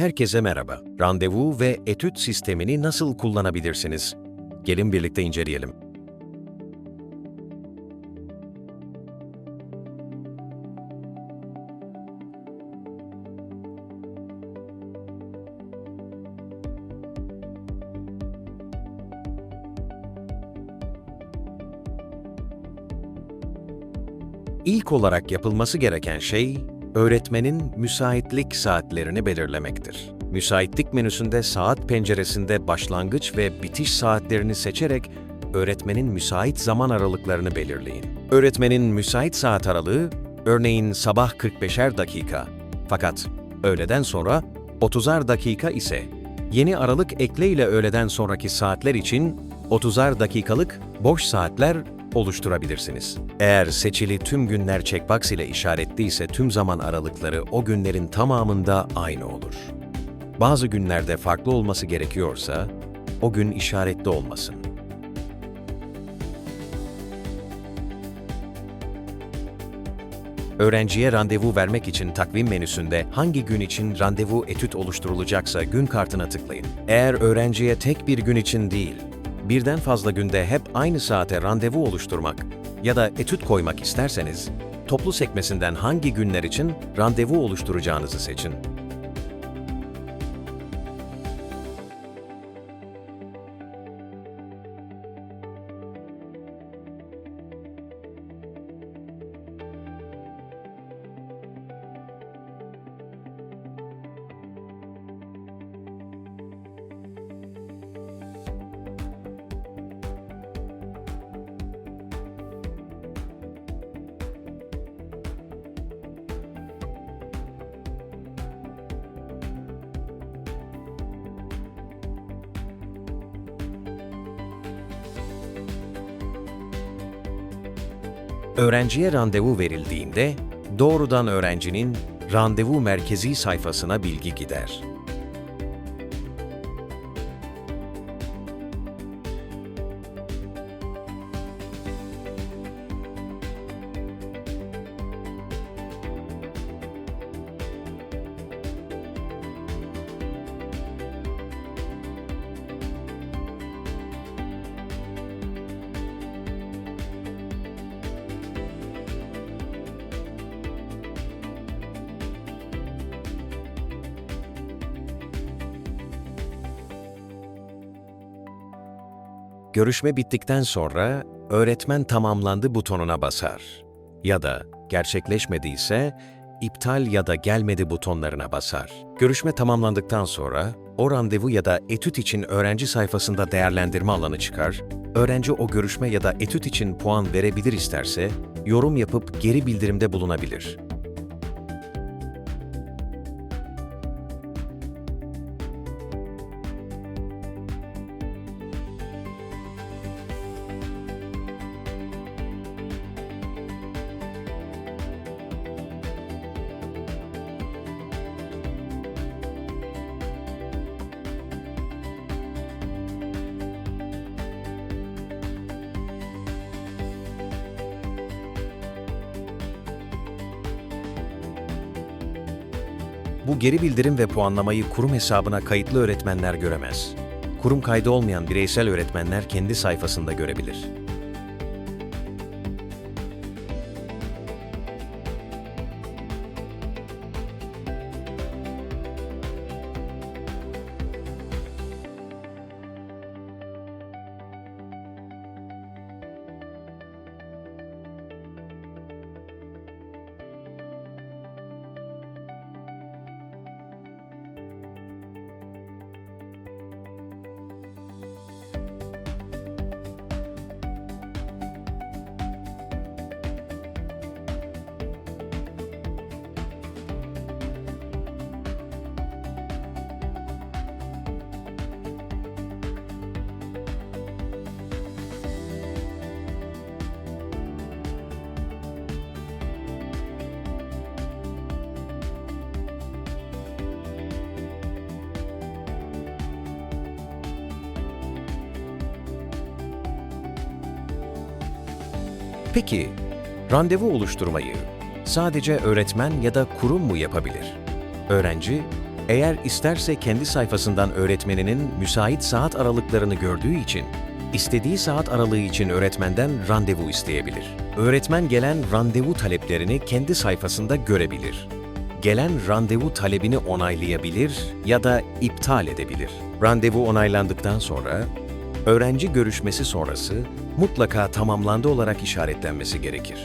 Herkese merhaba. Randevu ve etüt sistemini nasıl kullanabilirsiniz? Gelin birlikte inceleyelim. İlk olarak yapılması gereken şey, öğretmenin müsaitlik saatlerini belirlemektir. Müsaitlik menüsünde saat penceresinde başlangıç ve bitiş saatlerini seçerek öğretmenin müsait zaman aralıklarını belirleyin. Öğretmenin müsait saat aralığı, örneğin sabah 45'er dakika. Fakat öğleden sonra 30'ar dakika ise yeni aralık ekle ile öğleden sonraki saatler için 30'ar dakikalık boş saatler oluşturabilirsiniz. Eğer seçili tüm günler checkbox ile işaretliyse tüm zaman aralıkları o günlerin tamamında aynı olur. Bazı günlerde farklı olması gerekiyorsa o gün işaretli olmasın. Öğrenciye randevu vermek için takvim menüsünde hangi gün için randevu etüt oluşturulacaksa gün kartına tıklayın. Eğer öğrenciye tek bir gün için değil, birden fazla günde hep aynı saate randevu oluşturmak ya da etüt koymak isterseniz, toplu sekmesinden hangi günler için randevu oluşturacağınızı seçin. Öğrenciye randevu verildiğinde doğrudan öğrencinin randevu merkezi sayfasına bilgi gider. Görüşme bittikten sonra öğretmen tamamlandı butonuna basar. Ya da gerçekleşmediyse iptal ya da gelmedi butonlarına basar. Görüşme tamamlandıktan sonra o randevu ya da etüt için öğrenci sayfasında değerlendirme alanı çıkar. Öğrenci o görüşme ya da etüt için puan verebilir isterse yorum yapıp geri bildirimde bulunabilir. Bu geri bildirim ve puanlamayı kurum hesabına kayıtlı öğretmenler göremez. Kurum kaydı olmayan bireysel öğretmenler kendi sayfasında görebilir. Peki, randevu oluşturmayı sadece öğretmen ya da kurum mu yapabilir? Öğrenci, Eğer isterse kendi sayfasından öğretmeninin müsait saat aralıklarını gördüğü için, istediği saat aralığı için öğretmenden randevu isteyebilir. Öğretmen gelen randevu taleplerini kendi sayfasında görebilir. Gelen randevu talebini onaylayabilir ya da iptal edebilir. Randevu onaylandıktan sonra, öğrenci görüşmesi sonrası mutlaka tamamlandı olarak işaretlenmesi gerekir.